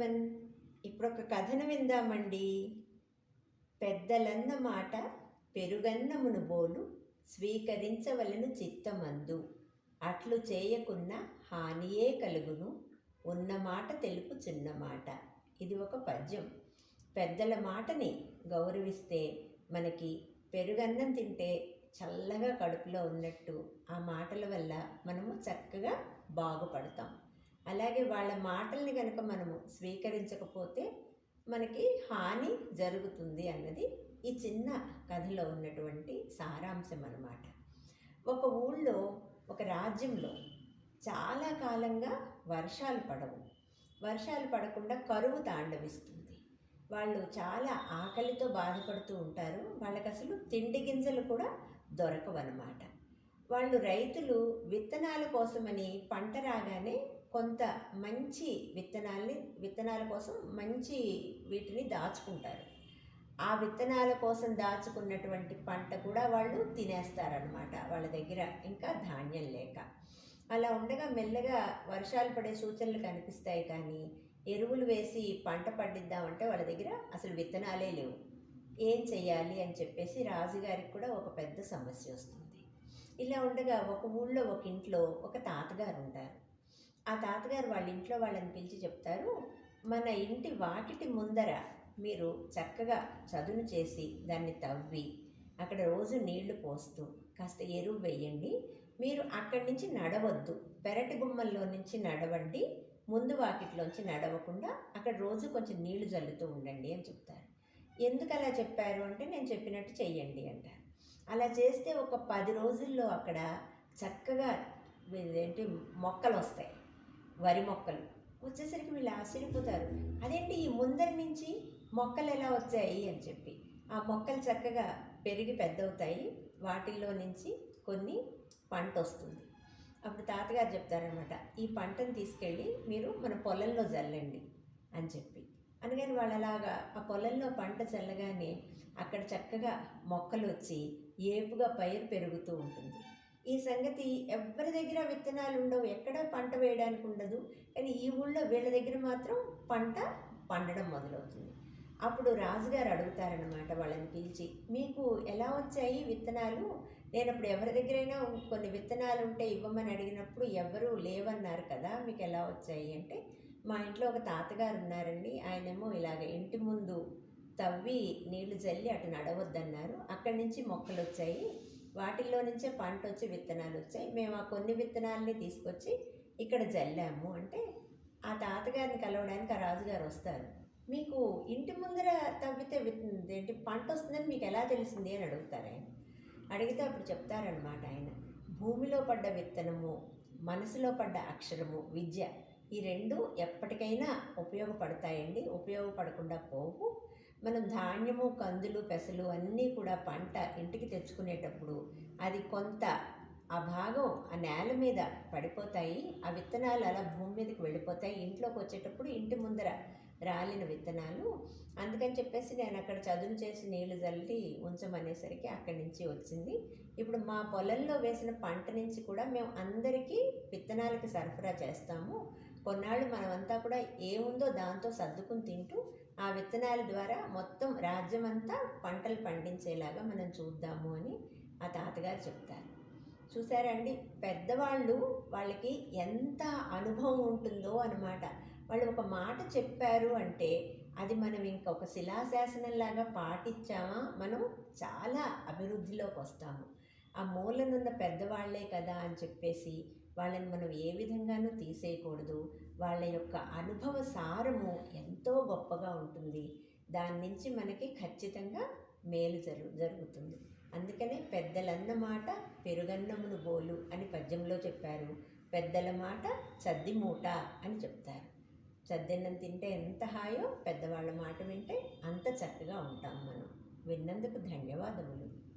Everyone ఇప్పుడు ఒక కథను విందామండి. పెద్దలన్న మాట పెరుగన్నమును బోలు స్వీకరించవలను చిత్తమందు. అట్లు చేయకున్న హానియే కలుగును ఉన్న మాట తెలుపు చిన్న మాట. ఇది ఒక పద్యం. పెద్దల మాటని గౌరవిస్తే మనకి పెరుగన్నం తింటే చల్లగా కడుపులో ఉన్నట్టు ఆ మాటల వల్ల మనము చక్కగా బాగుపడతాం. అలాగే వాళ్ళ మాటల్ని కనుక మనము స్వీకరించకపోతే మనకి హాని జరుగుతుంది అన్నది ఈ చిన్న కథలో ఉన్నటువంటి సారాంశం అన్నమాట. ఒక ఊళ్ళో ఒక రాజ్యంలో చాలా కాలంగా వర్షాలు పడవు. వర్షాలు పడకుండా కరువు తాండవిస్తుంది. వాళ్ళు చాలా ఆకలితో బాధపడుతూ ఉంటారు. వాళ్ళకి అసలు తిండి గింజలు కూడా దొరకవన్నమాట. వాళ్ళు రైతులు విత్తనాల కోసమని పంట రాగానే కొంత మంచి విత్తనాల్ని విత్తనాల కోసం మంచి వీటిని దాచుకుంటారు. ఆ విత్తనాల కోసం దాచుకున్నటువంటి పంట కూడా వాళ్ళు తినేస్తారనమాట వాళ్ళ దగ్గర. ఇంకా ధాన్యం లేక. అలా ఉండగా మెల్లగా వర్షాలు పడే సూచనలు కనిపిస్తాయి కానీ ఎరువులు వేసి పంట పండిద్దామంటే వాళ్ళ దగ్గర అసలు విత్తనాలే లేవు. ఏం చేయాలి అని చెప్పేసి రాజుగారికి కూడా ఒక పెద్ద సమస్య వస్తుంది. ఇలా ఉండగా ఒక ఊళ్ళో ఒక ఇంట్లో ఒక తాతగారు ఉంటారు. ఆ తాతగారు వాళ్ళ ఇంట్లో వాళ్ళని పిలిచి చెప్తారు మన ఇంటి వాకిటి ముందర మీరు చక్కగా చదును చేసి దాన్ని తవ్వి అక్కడ రోజు నీళ్ళు పోస్తూ కాస్త ఎరువు వేయండి. మీరు అక్కడి నుంచి నడవద్దు. పెరటి గుమ్మల్లో నుంచి నడవండి. ముందు వాకిట్లోంచి నడవకుండా అక్కడ రోజు కొంచెం నీళ్ళు జల్లుతూ ఉండండి అని చెప్తారు. ఎందుకు అలా చెప్పారు? అంటే నేను చెప్పినట్టు చెయ్యండి అంటారు. అలా చేస్తే ఒక పది రోజుల్లో అక్కడ చక్కగా ఏంటి మొక్కలు వస్తాయి వరి మొక్కలు. వచ్చేసరికి వీళ్ళు ఆశ్చర్యపోతారు. అదేంటి ఈ ముందరి నుంచి మొక్కలు ఎలా వచ్చాయి? అని చెప్పి. ఆ మొక్కలు చక్కగా పెరిగి పెద్దవుతాయి. వాటిల్లో నుంచి కొన్ని పంట వస్తుంది. అప్పుడు తాతగారు చెప్తారనమాట ఈ పంటను తీసుకెళ్ళి మీరు మన పొలంలో జల్లండి. అని చెప్పి. అందుకని వాళ్ళు అలాగా ఆ పొలంలో పంట చల్లగానే అక్కడ చక్కగా మొక్కలు వచ్చి ఏపుగా పైరు పెరుగుతూ ఉంటుంది. ఈ సంగతి ఎవరి దగ్గర విత్తనాలు ఉండవు ఎక్కడ పంట వేయడానికి ఉండదు. కానీ ఈ ఊళ్ళో వీళ్ళ దగ్గర మాత్రం పంట పండడం మొదలవుతుంది. అప్పుడు రాజుగారు అడుగుతారనమాట వాళ్ళని పిలిచి మీకు ఎలా వచ్చాయి విత్తనాలు? నేను అప్పుడు ఎవరి దగ్గరైనా కొన్ని విత్తనాలు ఉంటే ఇవ్వమని అడిగినప్పుడు ఎవరు లేవన్నారు కదా మీకు ఎలా వచ్చాయి? అంటే మా ఇంట్లో ఒక తాతగారు ఉన్నారండి ఆయనేమో ఇలాగ ఇంటి ముందు తవ్వి నీళ్ళు జల్లి అటు నడవద్దన్నారు. అక్కడి నుంచి మొక్కలు వచ్చాయి వాటిల్లో నుంచే పంట వచ్చి విత్తనాలు వచ్చాయి మేము ఆ కొన్ని విత్తనాలని తీసుకొచ్చి ఇక్కడ జల్లాము. అంటే ఆ తాతగారిని కలవడానికి ఆ రాజుగారు వస్తారు. మీకు ఇంటి ముందర తవ్వితే విత్ ఏంటి పంట వస్తుందని మీకు ఎలా తెలిసింది అని అడుగుతారు ఆయన. అడిగితే అప్పుడు చెప్తారనమాట ఆయన. భూమిలో పడ్డ విత్తనము మనసులో పడ్డ అక్షరము విద్య ఈ రెండు ఎప్పటికైనా ఉపయోగపడతాయండి. ఉపయోగపడకుండా పోవు. మనం ధాన్యము కందులు పెసలు అన్నీ కూడా పంట ఇంటికి తెచ్చుకునేటప్పుడు అది కొంత ఆ భాగం ఆ నేల మీద పడిపోతాయి. ఆ విత్తనాలు అలా భూమి మీదకి వెళ్ళిపోతాయి. ఇంట్లోకి వచ్చేటప్పుడు ఇంటి ముందర రాలిన విత్తనాలు. అందుకని చెప్పేసి నేను అక్కడ చదును చేసి నీళ్ళు చల్లి ఉంచమనేసరికి అక్కడి నుంచి వచ్చింది. ఇప్పుడు మా పొలంలో వేసిన పంట నుంచి కూడా మేము అందరికీ విత్తనాలకి సరఫరా చేస్తాము. కొన్నాళ్ళు మనమంతా కూడా ఏముందో దాంతో సర్దుకుని తింటూ ఆ విత్తనాల ద్వారా మొత్తం రాజ్యం అంతా పంటలు పండించేలాగా మనం చూద్దాము అని ఆ తాతగారు చెప్తారు. చూసారండి పెద్దవాళ్ళు వాళ్ళకి ఎంత అనుభవం ఉంటుందో అన్నమాట. వాళ్ళు ఒక మాట చెప్పారు అంటే అది మనం ఇంకొక శిలాశాసనంలాగా పాటించామా? మనం చాలా అభివృద్ధిలోకి వస్తాము. ఆ మూలనున్న పెద్దవాళ్ళే కదా అని చెప్పేసి వాళ్ళని మనం ఏ విధంగానూ తీసేయకూడదు. వాళ్ళ యొక్క అనుభవ సారము ఎంతో గొప్పగా ఉంటుంది. దాని నుంచి మనకి ఖచ్చితంగా మేలు జరు జరుగుతుంది. అందుకనే పెద్దలన్న మాట పెరుగన్నమును బోలు అని పద్యంలో చెప్పారు. పెద్దల మాట చద్ది మూట అని చెప్తారు. చద్దన్నం తింటే ఎంత హాయో పెద్దవాళ్ళ మాట వింటే అంత చక్కగా ఉంటాం మనం. విన్నందుకు ధన్యవాదములు.